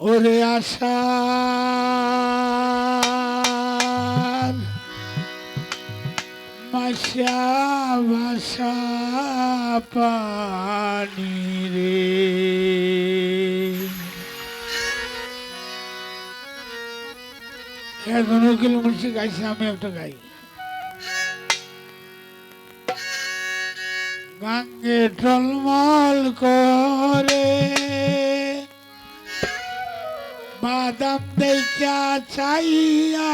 ওরে আশা মাসা রে। হ্যাঁ, এখন উকিল মুসি গাইছে আমি একটা গাই। গঙ্গে টলমল কর চাইয়া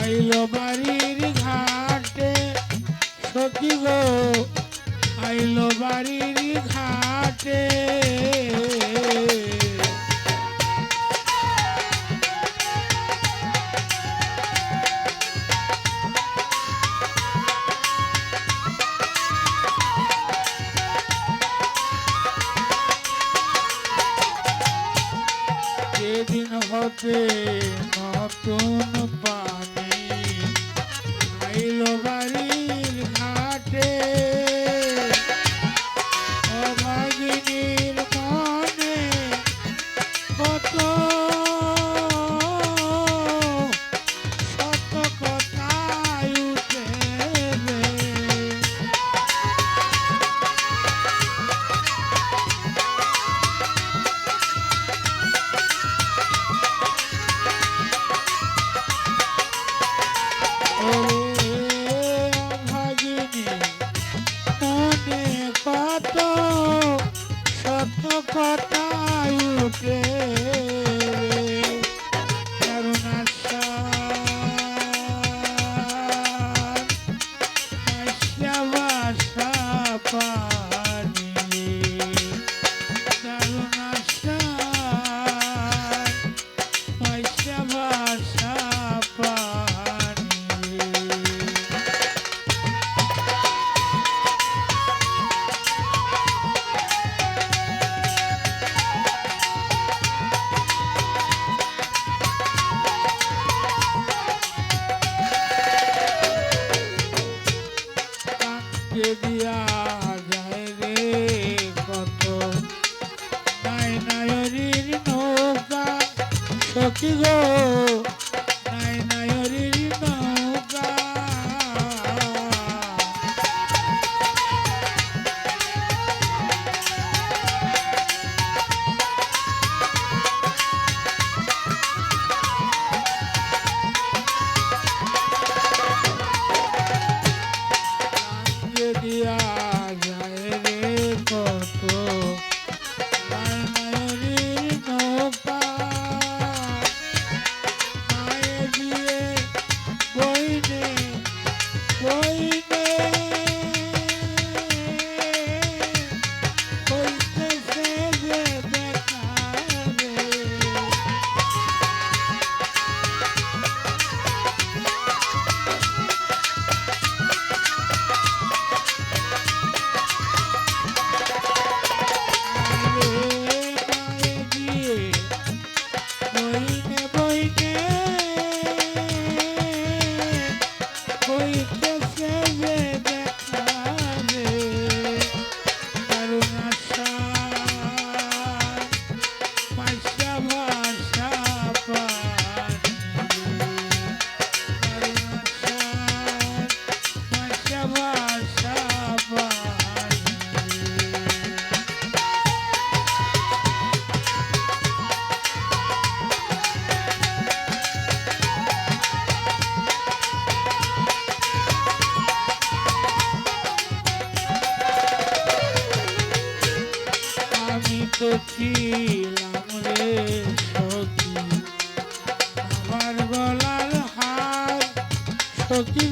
আইল বাড়ির ঘাটে। সখী গো আইল বাড়ির ঘাটে। যেদিন ছিলাম রে সখী। আমার গলার হার সখী